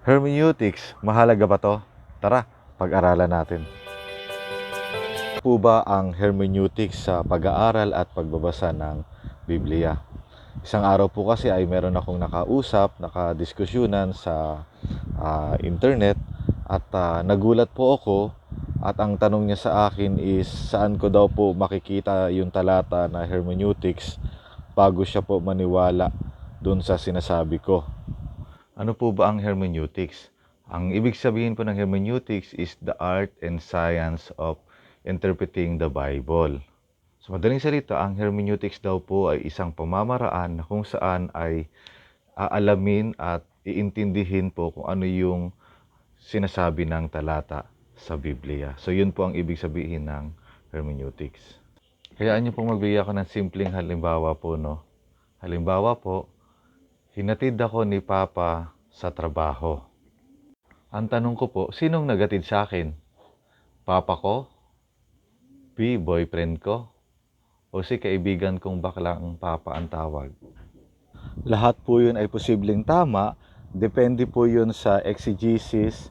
Hermeneutics, mahalaga ba to? Tara, pag-aralan natin. Po ba ang hermeneutics sa pag-aaral at pagbabasa ng Biblia? Isang araw po kasi ay meron akong nakausap, nakadiskusyunan sa ah, internet at ah, nagulat po ako at ang tanong niya sa akin is saan ko daw po makikita yung talata na hermeneutics bago siya po maniwala dun sa sinasabi ko. Ano po ba ang hermeneutics? Ang ibig sabihin po ng hermeneutics is the art and science of interpreting the Bible. Sa madaling salita, ang hermeneutics daw po ay isang pamamaraan na kung saan ay aalamin at iintindihin po kung ano yung sinasabi ng talata sa Biblia. So yun po ang ibig sabihin ng hermeneutics. Kaya niyo pong magbigay ako ng simpleng halimbawa po, no? Halimbawa po, hinatid ako ni Papa sa trabaho. Ang tanong ko po, sinong nagatid sa akin? Papa ko? B, boyfriend ko? O si kaibigan kong baklang Papa ang tawag? Lahat po yun ay posibleng tama. Depende po yun sa exegesis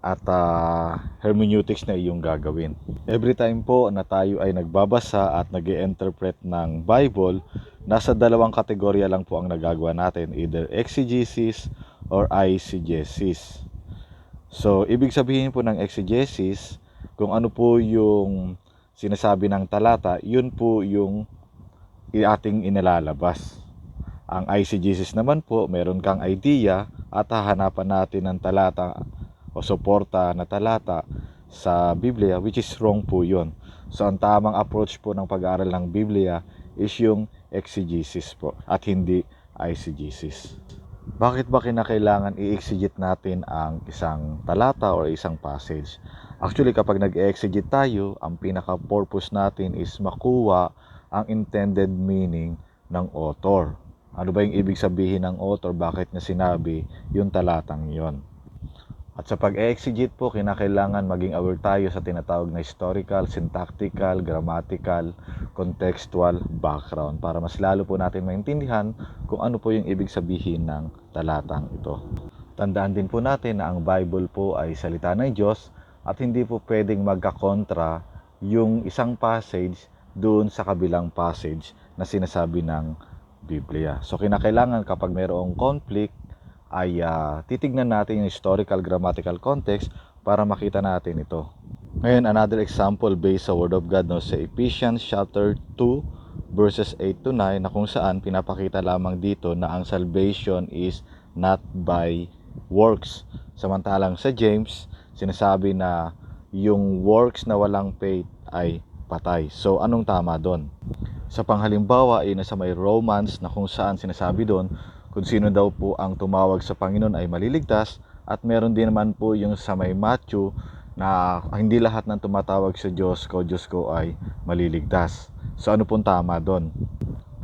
at ah, hermeneutics na iyong gagawin. Every time po na tayo ay nagbabasa at nag interpret ng Bible, nasa dalawang kategorya lang po ang nagagawa natin, either exegesis or eisegesis. So, ibig sabihin po ng exegesis, kung ano po yung sinasabi ng talata, yun po yung ating inilalabas. Ang eisegesis naman po, meron kang idea at hahanapan natin ng talata o suporta na talata sa Biblia, which is wrong po yun. So, ang tamang approach po ng pag-aaral ng Biblia is yung exegesis po at hindi eisegesis. Bakit ba kinakailangan i-exegete natin ang isang talata or isang passage? Actually, kapag nag-exegete tayo, ang pinaka-purpose natin is makuha ang intended meaning ng author. Ano ba yung ibig sabihin ng author? Bakit niya sinabi yung talatang yon? At sa pag-exegete po, kinakailangan maging aware tayo sa tinatawag na historical, syntactical, grammatical, contextual background para mas lalo po natin maintindihan kung ano po yung ibig sabihin ng talatang ito. Tandaan din po natin na ang Bible po ay salita ng Diyos at hindi po pwedeng magkakontra yung isang passage doon sa kabilang passage na sinasabi ng Biblia. So kinakailangan kapag mayroong conflict ay ah, titignan natin yung historical grammatical context para makita natin ito. Ngayon, another example based sa Word of God no, sa Ephesians chapter 2 verses 8 to 9 na kung saan pinapakita lamang dito na ang salvation is not by works. Samantalang sa James, sinasabi na yung works na walang faith ay patay. So, anong tama doon? Sa panghalimbawa ay nasa may Romans na kung saan sinasabi doon kung sino daw po ang tumawag sa Panginoon ay maliligtas at meron din naman po yung sa may Matthew na hindi lahat ng tumatawag sa Diyos ko, Diyos ko ay maliligtas. So ano pong tama doon?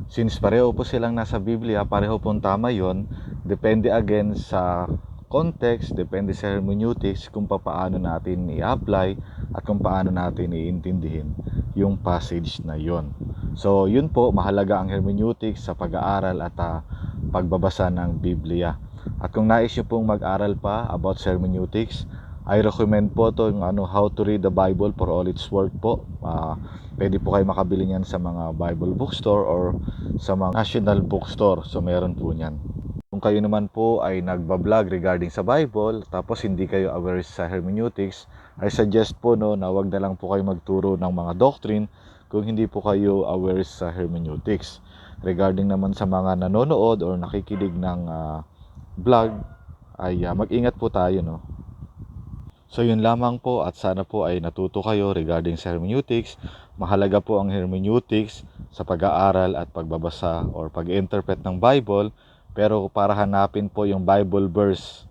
Since pareho po silang nasa Biblia, pareho pong tama yon depende again sa context, depende sa hermeneutics kung paano natin i-apply at kung paano natin iintindihin yung passage na yon. So yun po, mahalaga ang hermeneutics sa pag-aaral at ah, pagbabasa ng Biblia. At kung nais nyo pong mag-aral pa about hermeneutics, I recommend po to yung ano, How to Read the Bible for All Its Worth po. Ah, pwede po kayo makabili niyan sa mga Bible bookstore or sa mga national bookstore. So meron po niyan. Kung kayo naman po ay nagbablog regarding sa Bible, tapos hindi kayo aware sa hermeneutics, I suggest po no, na wag na lang po kayo magturo ng mga doctrine kung hindi po kayo aware sa hermeneutics. Regarding naman sa mga nanonood or nakikinig ng ah, vlog, ay ah, mag-ingat po tayo no. So yun lamang po at sana po ay natuto kayo regarding sa hermeneutics. Mahalaga po ang hermeneutics sa pag-aaral at pagbabasa or pag-interpret ng Bible. Pero para hanapin po yung Bible verse,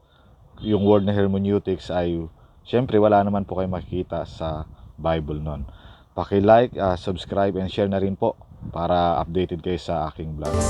yung word na hermeneutics ay syempre wala naman po kayo makikita sa Bible nun. Paki-like, ah, subscribe and share na rin po para updated kayo sa aking vlog.